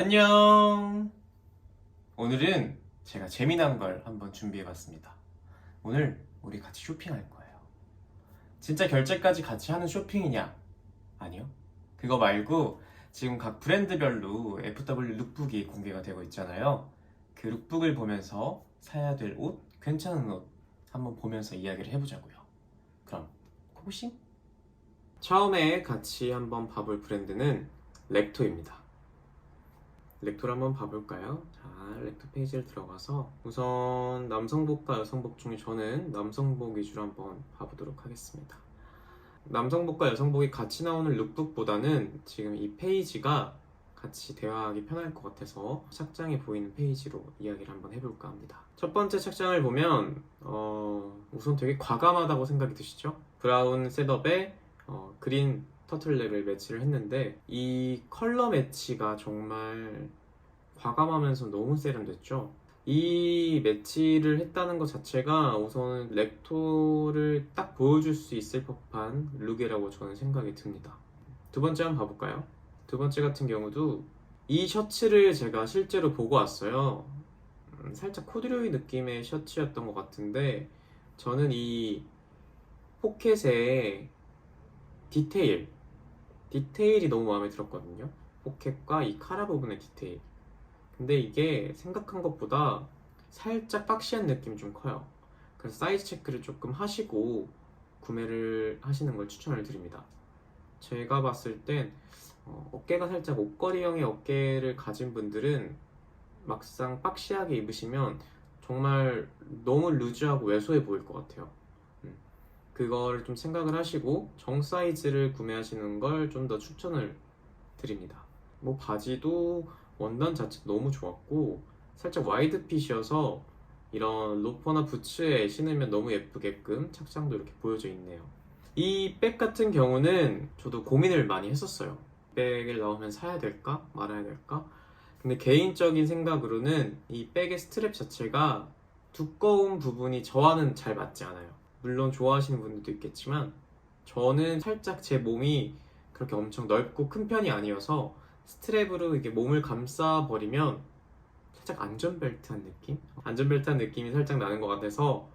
안녕. 오늘은 제가 재미난 걸 한번 준비해봤습니다. 오늘 우리 같이 쇼핑할 거예요. 진짜 결제까지 같이 하는 쇼핑이냐? 아니요. 그거 말고 지금 각 브랜드별로 FW 룩북이 공개가 되고 있잖아요. 그 룩북을 보면서 사야 될 옷, 괜찮은 옷 한번 보면서 이야기를 해보자고요. 그럼 고고싱? 처음에 같이 한번 봐볼 브랜드는 렉토입니다. 렉토를 한번 봐볼까요? 자, 렉토 페이지를 들어가서 우선 남성복과 여성복 중에 저는 남성복 위주로 한번 봐보도록 하겠습니다. 남성복과 여성복이 같이 나오는 룩북보다는 지금 이 페이지가 같이 대화하기 편할 것 같아서 착장이 보이는 페이지로 이야기를 한번 해볼까 합니다. 첫 번째 착장을 보면 어, 우선 되게 과감하다고 생각이 드시죠? 브라운 셋업에 어, 그린 터틀넥을 매치를 했는데 이 컬러 매치가 정말 과감하면서 너무 세련됐죠. 이 매치를 했다는 것 자체가 우선 렉토를 딱 보여줄 수 있을 법한 룩이라고 저는 생각이 듭니다. 두 번째 한번 봐볼까요? 두 번째 같은 경우도 이 셔츠를 제가 실제로 보고 왔어요. 음, 살짝 코듀로이 느낌의 셔츠였던 것 같은데 저는 이 포켓의 디테일 디테일이 너무 마음에 들었거든요. 포켓과 이 카라 부분의 디테일. 근데 이게 생각한 것보다 살짝 박시한 느낌이 좀 커요. 그래서 사이즈 체크를 조금 하시고 구매를 하시는 걸 추천을 드립니다. 제가 봤을 땐 어, 어깨가 살짝 옷걸이형의 어깨를 가진 분들은 막상 박시하게 입으시면 정말 너무 루즈하고 왜소해 보일 것 같아요. 음. 그걸 좀 생각을 하시고 정 사이즈를 구매하시는 걸 좀 더 추천을 드립니다. 뭐 바지도 원단 자체 너무 좋았고 살짝 와이드 핏이어서 이런 로퍼나 부츠에 신으면 너무 예쁘게끔 착장도 이렇게 보여져 있네요. 이 백 같은 경우는 저도 고민을 많이 했었어요. 백을 넣으면 사야 될까 말아야 될까? 근데 개인적인 생각으로는 이 백의 스트랩 자체가 두꺼운 부분이 저와는 잘 맞지 않아요. 물론 좋아하시는 분들도 있겠지만 저는 살짝 제 몸이 그렇게 엄청 넓고 큰 편이 아니어서 스트랩으로 이게 몸을 감싸 버리면 살짝 안전벨트한 느낌? 안전벨트한 느낌이 살짝 나는 것 같아서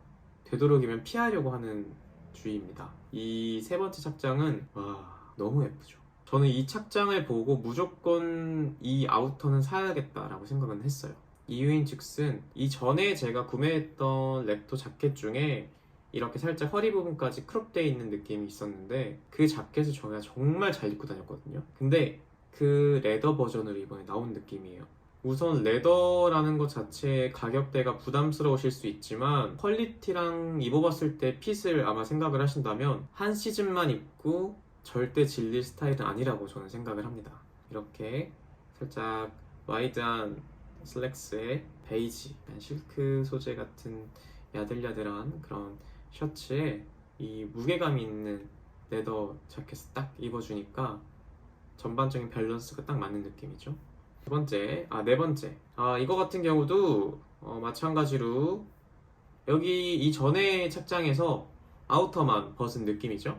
되도록이면 피하려고 하는 주의입니다. 이 세 번째 착장은 와 너무 예쁘죠. 저는 이 착장을 보고 무조건 이 아우터는 사야겠다라고 생각은 했어요. 이유인 즉슨 이전에 제가 구매했던 렉토 자켓 중에 이렇게 살짝 허리 부분까지 크롭되어 있는 느낌이 있었는데 그 자켓을 제가 정말 잘 입고 다녔거든요. 근데 그 레더 버전으로 이번에 나온 느낌이에요. 우선 레더라는 것 자체의 가격대가 부담스러우실 수 있지만 퀄리티랑 입어봤을 때 핏을 아마 생각을 하신다면 한 시즌만 입고 절대 질릴 스타일은 아니라고 저는 생각을 합니다. 이렇게 살짝 와이드한 슬랙스에 베이지, 실크 소재 같은 야들야들한 그런 셔츠에 이 무게감 있는 레더 자켓을 딱 입어주니까 전반적인 밸런스가 딱 맞는 느낌이죠. 두 번째, 아, 네 번째. 아, 이거 같은 경우도 어, 마찬가지로 여기 이 전에 착장에서 아우터만 벗은 느낌이죠.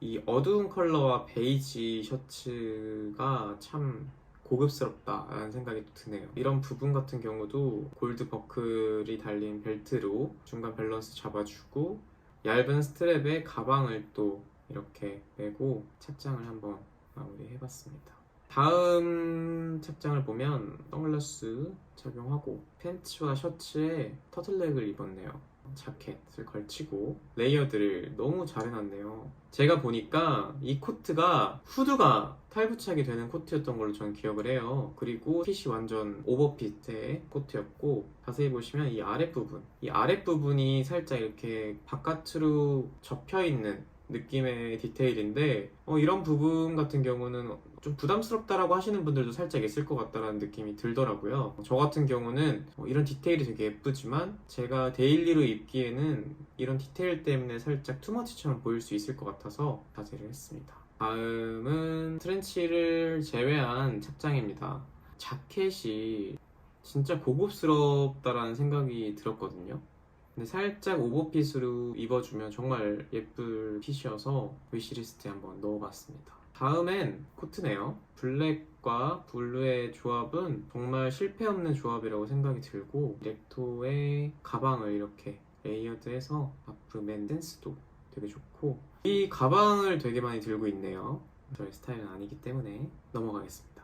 이 어두운 컬러와 베이지 셔츠가 참 고급스럽다라는 생각이 또 드네요. 이런 부분 같은 경우도 골드 버클이 달린 벨트로 중간 밸런스 잡아주고 얇은 스트랩에 가방을 또 이렇게 메고 착장을 한번 마무리해봤습니다. 다음 착장을 보면 선글라스 착용하고 팬츠와 셔츠에 터틀넥을 입었네요. 자켓을 걸치고 레이어드를 너무 잘 해놨네요. 제가 보니까 이 코트가 후드가 탈부착이 되는 코트였던 걸로 저는 기억을 해요. 그리고 핏이 완전 오버핏의 코트였고 자세히 보시면 이 아랫부분 이 아랫부분이 살짝 이렇게 바깥으로 접혀있는 느낌의 디테일인데 어, 이런 부분 같은 경우는 좀 부담스럽다라고 하시는 분들도 살짝 있을 것 같다라는 느낌이 들더라고요. 저 같은 경우는 어, 이런 디테일이 되게 예쁘지만 제가 데일리로 입기에는 이런 디테일 때문에 살짝 투머치처럼 보일 수 있을 것 같아서 자제를 했습니다. 다음은 트렌치를 제외한 착장입니다. 자켓이 진짜 고급스럽다라는 생각이 들었거든요. 근데 살짝 오버핏으로 입어주면 정말 예쁠 핏이어서 위시리스트에 한번 넣어봤습니다. 다음엔 코트네요. 블랙과 블루의 조합은 정말 실패 없는 조합이라고 생각이 들고 렉토의 가방을 이렇게 레이어드해서 앞으로 맨 댄스도 되게 좋고 이 가방을 되게 많이 들고 있네요. 저의 스타일은 아니기 때문에 넘어가겠습니다.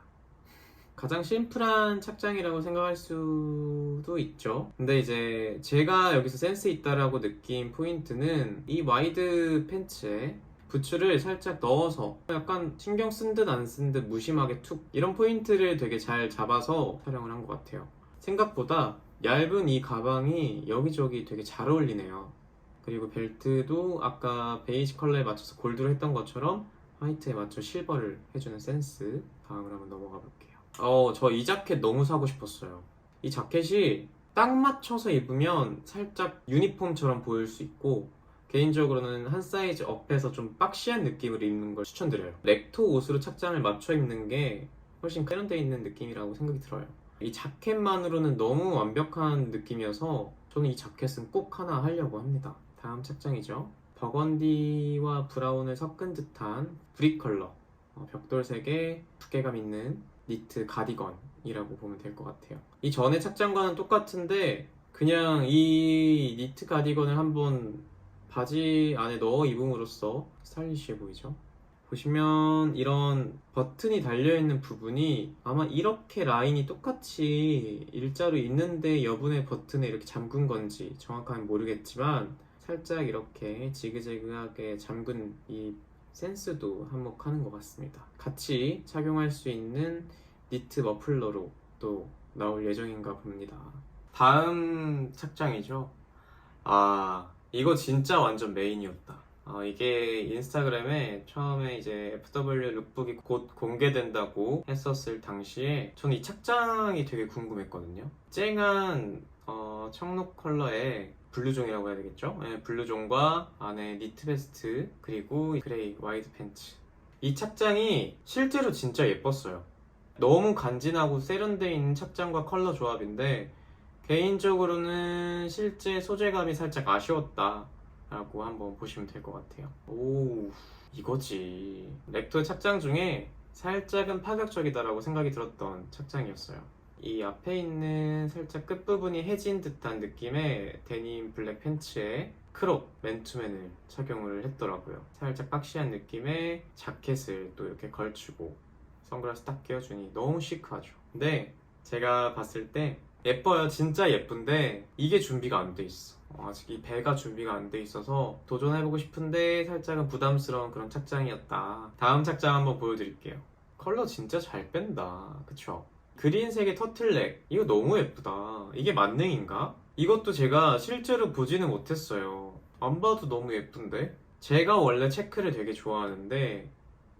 가장 심플한 착장이라고 생각할 수도 있죠. 근데 이제 제가 여기서 센스 있다라고 느낀 포인트는 이 와이드 팬츠에 부츠를 살짝 넣어서 약간 신경 쓴 듯 안 쓴 듯 무심하게 툭 이런 포인트를 되게 잘 잡아서 촬영을 한 것 같아요. 생각보다 얇은 이 가방이 여기저기 되게 잘 어울리네요. 그리고 벨트도 아까 베이지 컬러에 맞춰서 골드로 했던 것처럼 화이트에 맞춰 실버를 해주는 센스. 다음으로 한번 넘어가 볼게요. 어, 저 이 자켓 너무 사고 싶었어요. 이 자켓이 딱 맞춰서 입으면 살짝 유니폼처럼 보일 수 있고 개인적으로는 한 사이즈 업해서 좀 박시한 느낌을 입는 걸 추천드려요. 렉토 옷으로 착장을 맞춰 입는 게 훨씬 세련되어 있는 느낌이라고 생각이 들어요. 이 자켓만으로는 너무 완벽한 느낌이어서 저는 이 자켓은 꼭 하나 하려고 합니다. 다음 착장이죠. 버건디와 브라운을 섞은 듯한 브릭 컬러, 어, 벽돌색의 두께감 있는 니트 가디건이라고 보면 될 것 같아요. 이 전에 착장과는 똑같은데 그냥 이 니트 가디건을 한번 바지 안에 넣어 입음으로써 스타일리시해 보이죠? 보시면 이런 버튼이 달려있는 부분이 아마 이렇게 라인이 똑같이 일자로 있는데 여분의 버튼에 이렇게 잠근 건지 정확하게 모르겠지만 살짝 이렇게 지그재그하게 잠근 이 센스도 한몫하는 것 같습니다. 같이 착용할 수 있는 니트 머플러로 또 나올 예정인가 봅니다. 다음 착장이죠. 아, 이거 진짜 완전 메인이었다. 어, 이게 인스타그램에 처음에 이제 FW 룩북이 곧 공개된다고 했었을 당시에 저는 이 착장이 되게 궁금했거든요. 쨍한 어, 청록 컬러의 블루종이라고 해야 되겠죠? 네, 블루종과 안에 니트 베스트 그리고 그레이 와이드 팬츠. 이 착장이 실제로 진짜 예뻤어요. 너무 간지나고 세련되어 있는 착장과 컬러 조합인데 개인적으로는 실제 소재감이 살짝 아쉬웠다. 라고 한번 보시면 될 것 같아요. 오, 이거지. 렉토 착장 중에 살짝은 파격적이다라고 생각이 들었던 착장이었어요. 이 앞에 있는 살짝 끝부분이 해진 듯한 느낌의 데님 블랙 팬츠에 크롭 맨투맨을 착용을 했더라고요. 살짝 박시한 느낌의 자켓을 또 이렇게 걸치고 선글라스 딱 끼워주니 너무 시크하죠. 근데 제가 봤을 때 예뻐요. 진짜 예쁜데 이게 준비가 안 돼 있어. 어, 아직 이 배가 준비가 안 돼 있어서 도전해보고 싶은데 살짝은 부담스러운 그런 착장이었다. 다음 착장 한번 보여드릴게요. 컬러 진짜 잘 뺀다. 그쵸? 그린색의 터틀넥. 이거 너무 예쁘다. 이게 만능인가? 이것도 제가 실제로 보지는 못했어요. 안 봐도 너무 예쁜데? 제가 원래 체크를 되게 좋아하는데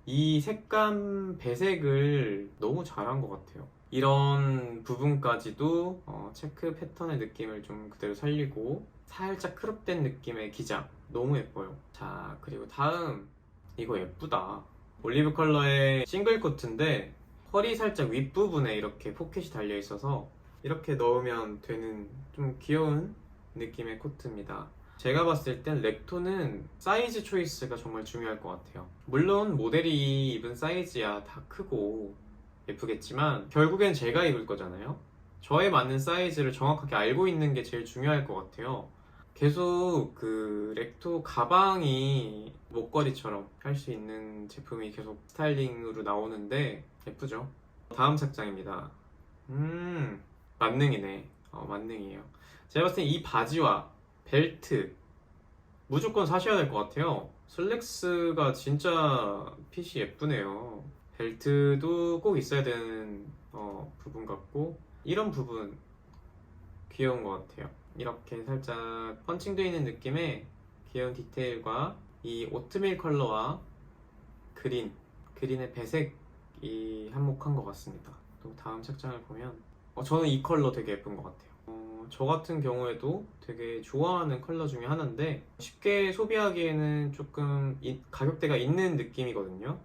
이 색감 배색을 너무 잘한 것 같아요. 이런 부분까지도 어, 체크 패턴의 느낌을 좀 그대로 살리고 살짝 크롭된 느낌의 기장 너무 예뻐요. 자 그리고 다음 이거 예쁘다. 올리브 컬러의 싱글 코트인데 허리 살짝 윗부분에 이렇게 포켓이 달려 있어서 이렇게 넣으면 되는 좀 귀여운 느낌의 코트입니다. 제가 봤을 땐 렉토는 사이즈 초이스가 정말 중요할 것 같아요. 물론 모델이 입은 사이즈야 다 크고 예쁘겠지만 결국엔 제가 입을 거잖아요. 저에 맞는 사이즈를 정확하게 알고 있는 게 제일 중요할 것 같아요. 계속 그 렉토 가방이 목걸이처럼 할 수 있는 제품이 계속 스타일링으로 나오는데 예쁘죠? 다음 착장입니다. 음, 만능이네. 어, 만능이에요. 제가 봤을 때 이 바지와 벨트 무조건 사셔야 될 것 같아요. 슬랙스가 진짜 핏이 예쁘네요. 벨트도 꼭 있어야 되는 어, 부분 같고 이런 부분 귀여운 것 같아요. 이렇게 살짝 펀칭되어 있는 느낌의 귀여운 디테일과 이 오트밀 컬러와 그린, 그린의 배색이 한몫한 것 같습니다. 또 다음 착장을 보면 어, 저는 이 컬러 되게 예쁜 것 같아요. 어, 저 같은 경우에도 되게 좋아하는 컬러 중에 하나인데 쉽게 소비하기에는 조금 이- 가격대가 있는 느낌이거든요.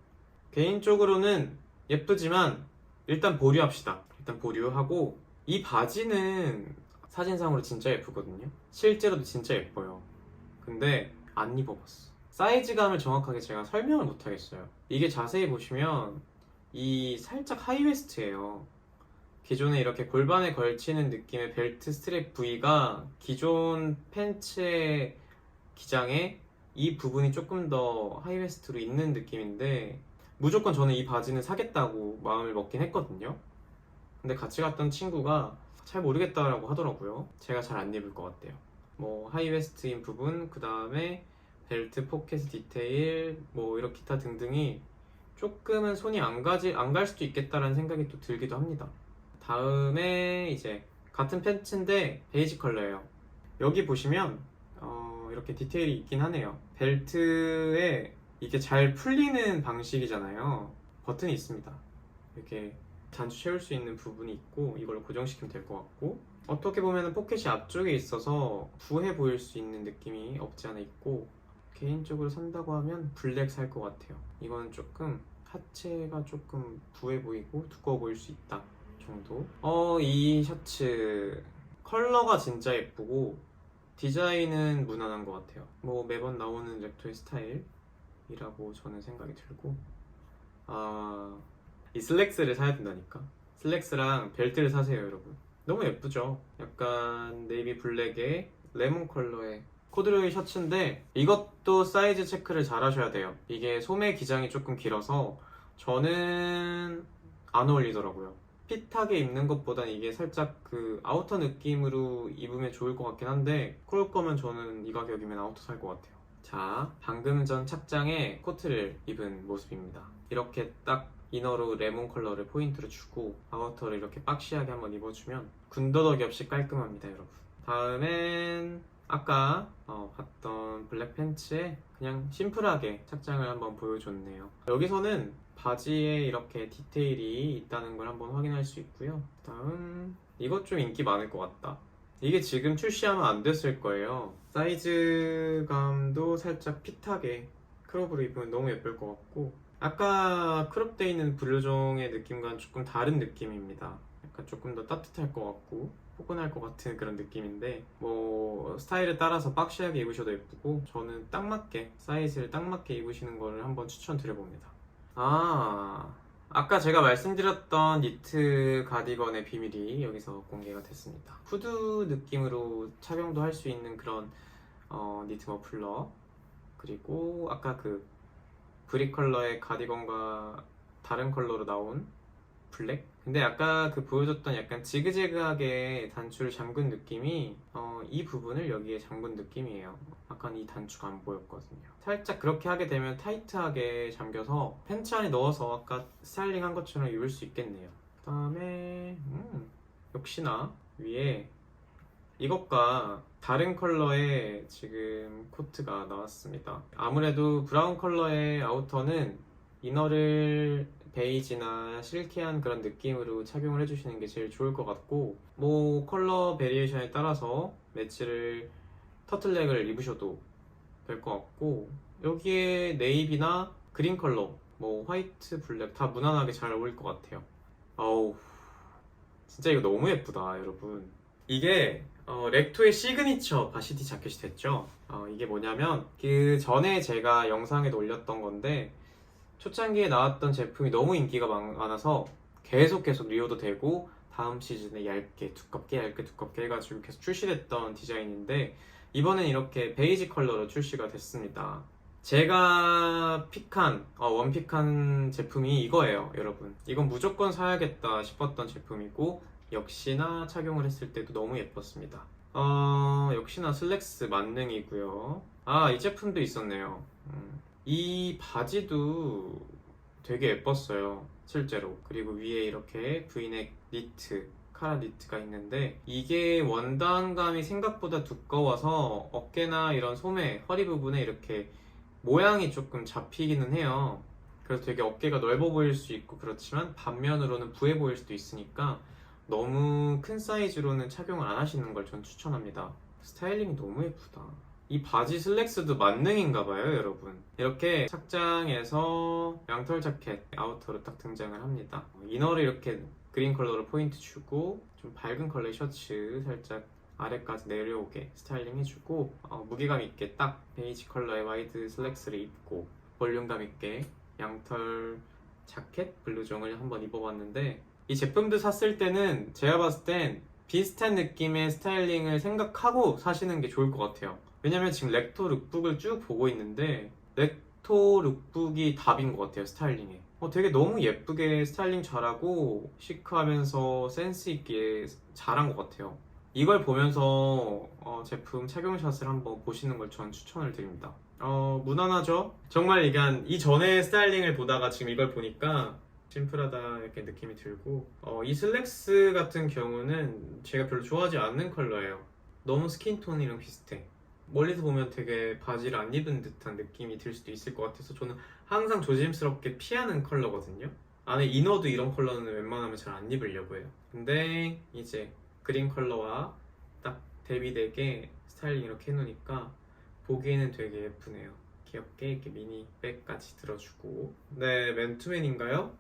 개인적으로는 예쁘지만 일단 보류합시다. 일단 보류하고 이 바지는 사진상으로 진짜 예쁘거든요. 실제로도 진짜 예뻐요. 근데 안 입어봤어. 사이즈감을 정확하게 제가 설명을 못 하겠어요. 이게 자세히 보시면 이 살짝 하이웨스트예요. 기존에 이렇게 골반에 걸치는 느낌의 벨트 스트랩 부위가 기존 팬츠의 기장에 이 부분이 조금 더 하이웨스트로 있는 느낌인데 무조건 저는 이 바지는 사겠다고 마음을 먹긴 했거든요. 근데 같이 갔던 친구가 잘 모르겠다라고 하더라고요. 제가 잘 안 입을 것 같대요. 뭐 하이웨스트인 부분, 그 다음에 벨트 포켓 디테일, 뭐 이런 기타 등등이 조금은 손이 안 가지 안 갈 수도 있겠다라는 생각이 또 들기도 합니다. 다음에 이제 같은 팬츠인데 베이지 컬러예요. 여기 보시면 어, 이렇게 디테일이 있긴 하네요. 벨트에 이게 잘 풀리는 방식이잖아요. 버튼이 있습니다. 이렇게 단추 채울 수 있는 부분이 있고 이걸로 고정시키면 될 것 같고 어떻게 보면 포켓이 앞쪽에 있어서 부해 보일 수 있는 느낌이 없지 않아 있고 개인적으로 산다고 하면 블랙 살 것 같아요. 이거는 조금 하체가 조금 부해 보이고 두꺼워 보일 수 있다 정도. 어, 이 셔츠 컬러가 진짜 예쁘고 디자인은 무난한 것 같아요. 뭐 매번 나오는 렉토의 스타일이라고 저는 생각이 들고 아, 이 슬랙스를 사야 된다니까. 슬랙스랑 벨트를 사세요, 여러분. 너무 예쁘죠? 약간 네이비 블랙에 레몬 컬러의 코드로이 셔츠인데 이것도 사이즈 체크를 잘 하셔야 돼요. 이게 소매 기장이 조금 길어서 저는 안 어울리더라고요. 핏하게 입는 것보단 이게 살짝 그 아우터 느낌으로 입으면 좋을 것 같긴 한데 그럴 거면 저는 이 가격이면 아우터 살 것 같아요. 자, 방금 전 착장에 코트를 입은 모습입니다. 이렇게 딱 이너로 레몬 컬러를 포인트로 주고 아우터를 이렇게 박시하게 한번 입어주면 군더더기 없이 깔끔합니다, 여러분. 다음엔 아까 어, 봤던 블랙 팬츠에 그냥 심플하게 착장을 한번 보여줬네요. 여기서는 바지에 이렇게 디테일이 있다는 걸 한번 확인할 수 있고요. 다음 이것 좀 인기 많을 것 같다. 이게 지금 출시하면 안 됐을 거예요. 사이즈감도 살짝 핏하게 크롭으로 입으면 너무 예쁠 것 같고 아까 크롭되어 있는 블루종의 느낌과는 조금 다른 느낌입니다. 약간 조금 더 따뜻할 것 같고 포근할 것 같은 그런 느낌인데 뭐 스타일에 따라서 박시하게 입으셔도 예쁘고 저는 딱 맞게 사이즈를 딱 맞게 입으시는 거를 한번 추천드려봅니다. 아 아까 제가 말씀드렸던 니트 가디건의 비밀이 여기서 공개가 됐습니다. 후드 느낌으로 착용도 할 수 있는 그런 어, 니트 머플러 그리고 아까 그 브릭 컬러의 가디건과 다른 컬러로 나온 블랙? 근데 아까 그 보여줬던 약간 지그재그하게 단추를 잠근 느낌이 어, 이 부분을 여기에 잠근 느낌이에요. 약간 이 단추가 안 보였거든요. 살짝 그렇게 하게 되면 타이트하게 잠겨서 팬츠 안에 넣어서 아까 스타일링 한 것처럼 입을 수 있겠네요. 그 다음에 음, 역시나 위에 이것과 다른 컬러의 지금 코트가 나왔습니다. 아무래도 브라운 컬러의 아우터는 이너를 베이지나 실키한 그런 느낌으로 착용을 해주시는 게 제일 좋을 것 같고 뭐 컬러 베리에이션에 따라서 매치를 터틀넥을 입으셔도 될 것 같고 여기에 네이비나 그린 컬러 뭐 화이트 블랙 다 무난하게 잘 어울릴 것 같아요 아우 진짜 이거 너무 예쁘다 여러분 이게 어, 렉토의 시그니처 바시티 자켓이 됐죠 어, 이게 뭐냐면 그 전에 제가 영상에도 올렸던 건데 초창기에 나왔던 제품이 너무 인기가 많- 많아서 계속 계속 리오도 되고 다음 시즌에 얇게 두껍게 얇게 두껍게 해가지고 계속 출시됐던 디자인인데 이번엔 이렇게 베이지 컬러로 출시가 됐습니다. 제가 픽한 어, 원픽한 제품이 이거예요, 여러분. 이건 무조건 사야겠다 싶었던 제품이고 역시나 착용을 했을 때도 너무 예뻤습니다. 어, 역시나 슬랙스 만능이고요. 아, 이 제품도 있었네요. 음. 이 바지도 되게 예뻤어요. 실제로. 그리고 위에 이렇게 브이넥 니트, 카라 니트가 있는데 이게 원단감이 생각보다 두꺼워서 어깨나 이런 소매, 허리 부분에 이렇게 모양이 조금 잡히기는 해요. 그래서 되게 어깨가 넓어 보일 수 있고 그렇지만 반면으로는 부해 보일 수도 있으니까 너무 큰 사이즈로는 착용을 안 하시는 걸 전 추천합니다. 스타일링이 너무 예쁘다. 이 바지 슬랙스도 만능인가 봐요, 여러분. 이렇게 착장에서 양털 자켓 아우터로 딱 등장을 합니다. 이너를 이렇게 그린 컬러로 포인트 주고 좀 밝은 컬러의 셔츠 살짝 아래까지 내려오게 스타일링 해주고 어, 무게감 있게 딱 베이지 컬러의 와이드 슬랙스를 입고 볼륨감 있게 양털 자켓 블루종을 한번 입어봤는데 이 제품들 샀을 때는 제가 봤을 땐 비슷한 느낌의 스타일링을 생각하고 사시는 게 좋을 것 같아요. 왜냐면 지금 렉토 룩북을 쭉 보고 있는데 렉토 룩북이 답인 것 같아요 스타일링에. 어, 되게 너무 예쁘게 스타일링 잘하고 시크하면서 센스 있게 잘한 것 같아요. 이걸 보면서 어, 제품 착용샷을 한번 보시는 걸 전 추천을 드립니다. 어, 무난하죠? 정말 이게 한 이전에 스타일링을 보다가 지금 이걸 보니까 심플하다 이렇게 느낌이 들고 어, 이 슬랙스 같은 경우는 제가 별로 좋아하지 않는 컬러예요. 너무 스킨톤이랑 비슷해. 멀리서 보면 되게 바지를 안 입은 듯한 느낌이 들 수도 있을 것 같아서 저는 항상 조심스럽게 피하는 컬러거든요. 안에 이너도 이런 컬러는 웬만하면 잘 안 입으려고 해요. 근데 이제 그린 컬러와 딱 대비되게 스타일링 이렇게 해놓으니까 보기에는 되게 예쁘네요. 귀엽게 이렇게 미니 백까지 들어주고 네 맨투맨인가요?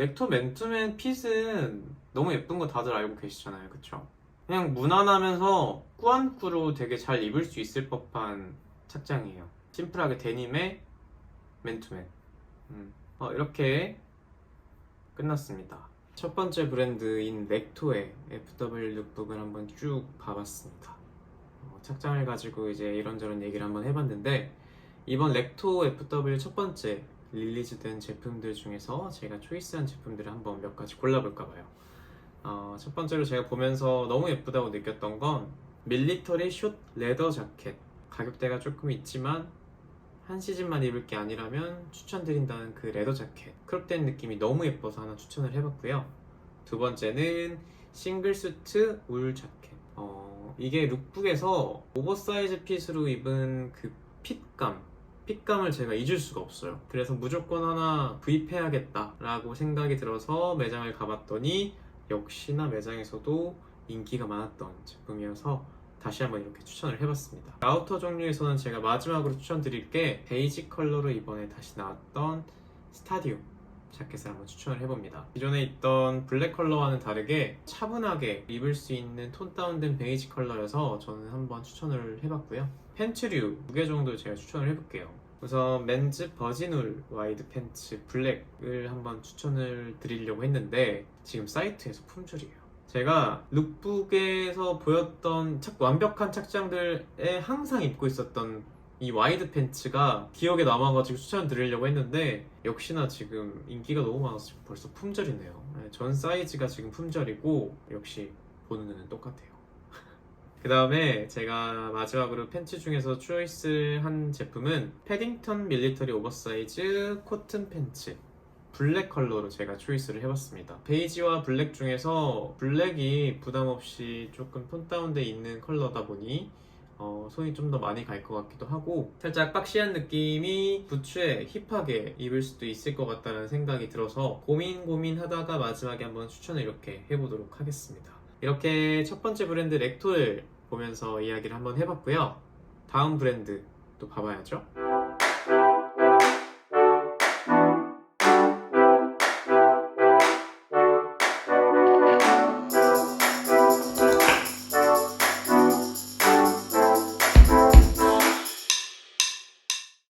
렉토 맨투맨 핏은 너무 예쁜 거 다들 알고 계시잖아요. 그쵸? 그냥 무난하면서 꾸안꾸로 되게 잘 입을 수 있을 법한 착장이에요. 심플하게 데님에 맨투맨. 음. 어, 이렇게 끝났습니다. 첫 번째 브랜드인 렉토의 FW 룩북을 한번 쭉 봐봤습니다. 어, 착장을 가지고 이제 이런저런 얘기를 한번 해봤는데 이번 렉토 FW 첫 번째 릴리즈된 제품들 중에서 제가 초이스한 제품들을 한번 몇 가지 골라볼까 봐요. 어, 첫 번째로 제가 보면서 너무 예쁘다고 느꼈던 건 밀리터리 숏 레더 자켓. 가격대가 조금 있지만 한 시즌만 입을 게 아니라면 추천드린다는 그 레더 자켓. 크롭된 느낌이 너무 예뻐서 하나 추천을 해봤고요. 두 번째는 싱글 수트 울 자켓. 어, 이게 룩북에서 오버사이즈 핏으로 입은 그 핏감 핏감을 제가 잊을 수가 없어요. 그래서 무조건 하나 구입해야겠다라고 생각이 들어서 매장을 가봤더니 역시나 매장에서도 인기가 많았던 제품이어서 다시 한번 이렇게 추천을 해봤습니다. 아우터 종류에서는 제가 마지막으로 추천드릴 게 베이지 컬러로 이번에 다시 나왔던 스타디움 자켓을 한번 추천을 해봅니다. 기존에 있던 블랙 컬러와는 다르게 차분하게 입을 수 있는 톤 다운된 베이지 컬러여서 저는 한번 추천을 해봤고요. 팬츠류 두 개 정도 제가 추천을 해볼게요. 우선 맨즈 버진울 와이드 팬츠 블랙을 한번 추천을 드리려고 했는데 지금 사이트에서 품절이에요. 제가 룩북에서 보였던 착 완벽한 착장들에 항상 입고 있었던 이 와이드 팬츠가 기억에 남아가지고 추천드리려고 했는데 역시나 지금 인기가 너무 많아서 벌써 품절이네요. 네, 전 사이즈가 지금 품절이고 역시 보는 눈은 똑같아요. 그 다음에 제가 마지막으로 팬츠 중에서 초이스를 한 제품은 패딩턴 밀리터리 오버사이즈 코튼 팬츠 블랙 컬러로 제가 초이스를 해봤습니다. 베이지와 블랙 중에서 블랙이 부담 없이 조금 톤 다운돼 있는 컬러다 보니 어, 손이 좀 더 많이 갈 것 같기도 하고 살짝 박시한 느낌이 부츠에 힙하게 입을 수도 있을 것 같다는 생각이 들어서 고민 고민하다가 마지막에 한번 추천을 이렇게 해보도록 하겠습니다. 이렇게 첫 번째 브랜드 렉토를 보면서 이야기를 한번 해봤고요. 다음 브랜드 또 봐봐야죠.